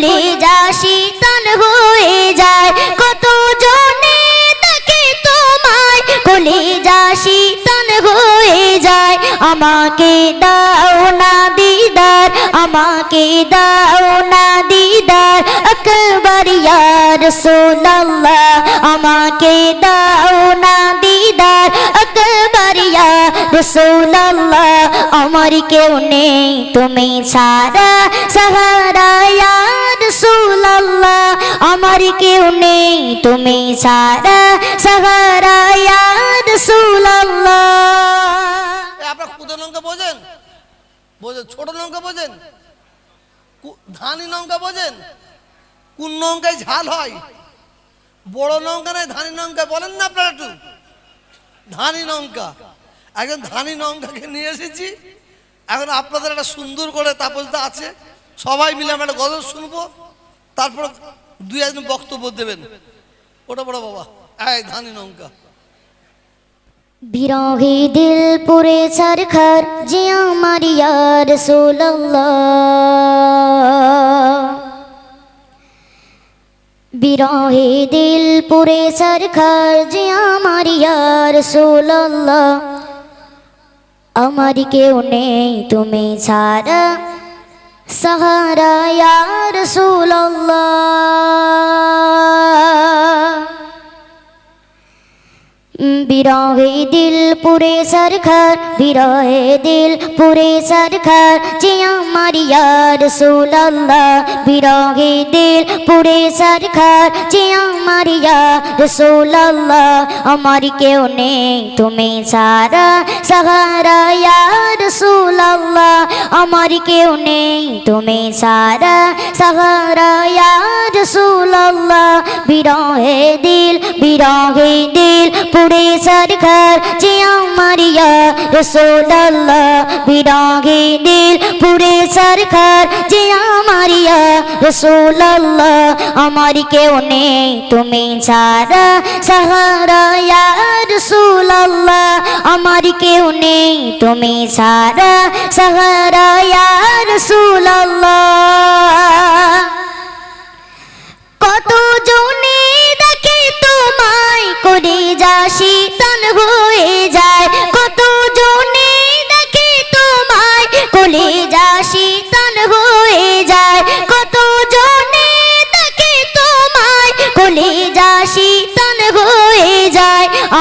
কলিজা শীতল হয়ে যায়। কত জনে দেখে তোমায় কলিজা শীতল হয়ে যায়। আমাকে দাও না দিদার, আমাকে দাও না দিদার। আকবর ইয়া রাসূলুল্লাহ, আমাকে দাও না দিদার। আকবর ইয়া রাসূলুল্লাহ, আমার কেউ নেই, তুমি ছাড়া সাহারা তুমি ছাড়া সাহারা ইয়া রাসূলুল্লাহ এ, আপনার কুদো লঙ্কা বোঝেন বোঝেন ছোট লঙ্কা বোঝেন ধানি লঙ্কা বোঝেন কোন লঙ্কায় ঝাল হয় বড় লঙ্কা নয় ধানি লঙ্কা বলেন না আপনারা একটু ধানি লঙ্কা একজন ধানি লঙ্কাকে নিয়ে এসেছি এখন আপনাদের একটা সুন্দর করে তাপসটা আছে সবাই মিলে আমরা একটা গজল শুনব তারপর দুই একজন বক্তব্য দেবেন। ওটা বড় বাবা। এই ধানি লঙ্কা। বিরহে দিল পুরে সরখর যে আমার ইয়া রাসূলুল্লাহ। বিরহে দিল পুরে সরখর যে আমার ইয়া রাসূলুল্লাহ। আমার কেউ নেই তুমি ছাড়া। সাহারা ইয়া রাসূলুল্লাহ বিরহে দিল পুরে সরখর বিরহে দিল পুরে সরখর যে আমার ইয়া রাসূলুল্লাহ বিরহে দিল পুরে সরখর যে আমার ইয়া রাসূলুল্লাহ আমার কেউ নেই, তুমি সারা সাহারা ইয়া রাসূলুল্লাহ আমার কেউ নেই, তুমি সারা সাহারা ইয়া রাসূলুল্লাহ বিরহে দিল বিরহে দিল পুরে সরখর যে আমার ইয়া রাসূলুল্লাহ বিরহে দিল পুরে সরখর যে আমার ইয়া রাসূলুল্লাহ আমার কেউ নেই, তুমি ছাড়া সাহারা রাসূলুল্লাহ আমার কেউ নেই, তুমি ছাড়া সাহারা ইয়া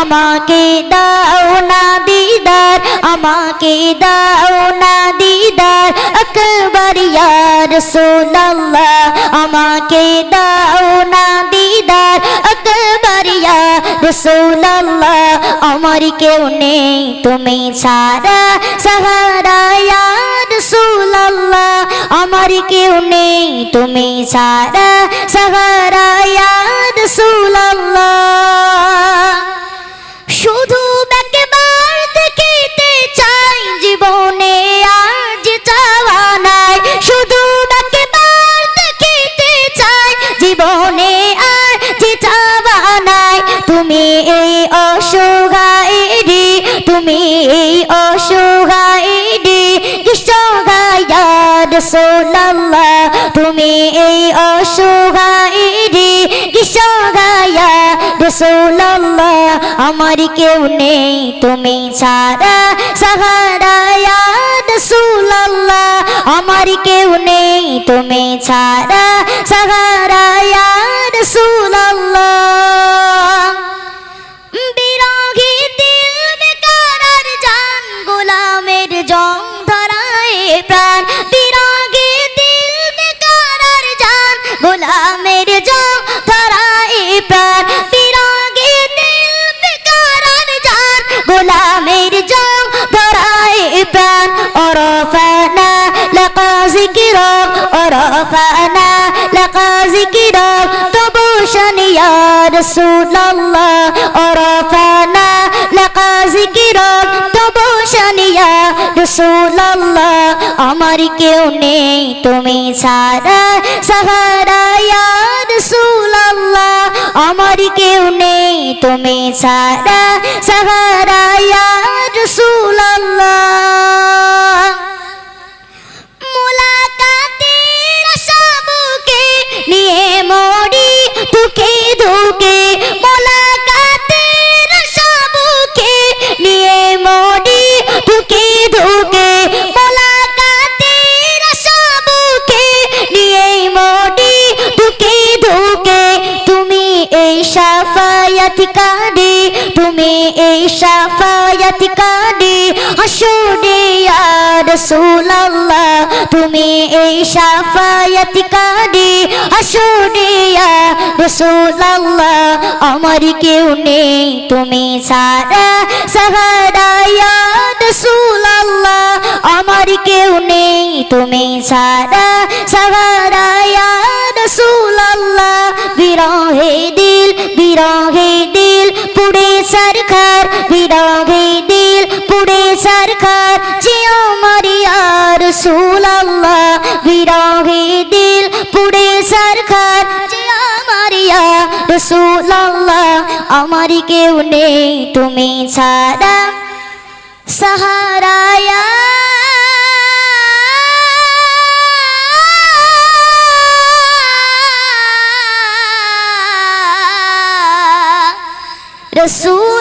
আমাকে দাও না দিদার, আমাকে দাও না দিদার আকবর ইয়া রাসূলুল্লাহ, আমাকে দাও না দিদার আকবর ইয়া রাসূলুল্লাহ, আমার কেউ নেই তুমি ছাড়া, সাহারা ইয়া রাসূলুল্লাহ, আমার কেউ নেই তুমি ছাড়া, সাহারা ইয়া রাসূলুল্লাহ। তুমি এই অসহায়রি কিসগায়া রাসূলুল্লাহ তুমি এই অসহায়রি কিসগায়া রাসূলুল্লাহ আমার কেউ নেই, তুমি ছাড়া সাহারা ইয়া রাসূলুল্লাহ আমার কেউ নেই, তুমি ছাড়া সাহারা লাকা জিকিরক ওরফানা লাকা জিকিরক তবু শানিয়া রাসূলুল্লাহ ওরফানা লাকা জিকিরক তবু শানিয়া রাসূলুল্লাহ আমার কেউ নেই তুমি ছাড়া সাহারা ইয়া রাসূলুল্লাহ আমার কেউ নেই তুমি ছাড়া সাহারা সাফায়াতি কাঁদে, তুমি এই সাফায়াতি কাঁদে। হাসুরে রসুল্লাহ তুমি এই সাফায়াতি কাঁদে। হাসুরে রসুল্লাহ আমার কেউ নেই, তুমি সারা সাহারায়া রসুল্লাহ আমার কেউ নেই, তুমি সারা রসুল্লাহ বিরহে দিল পুড়ে সরকার। মারিয়া রসুল্লাহ আমার কেউ নেই তুমি ছাড়া। সাহারায়া রসুল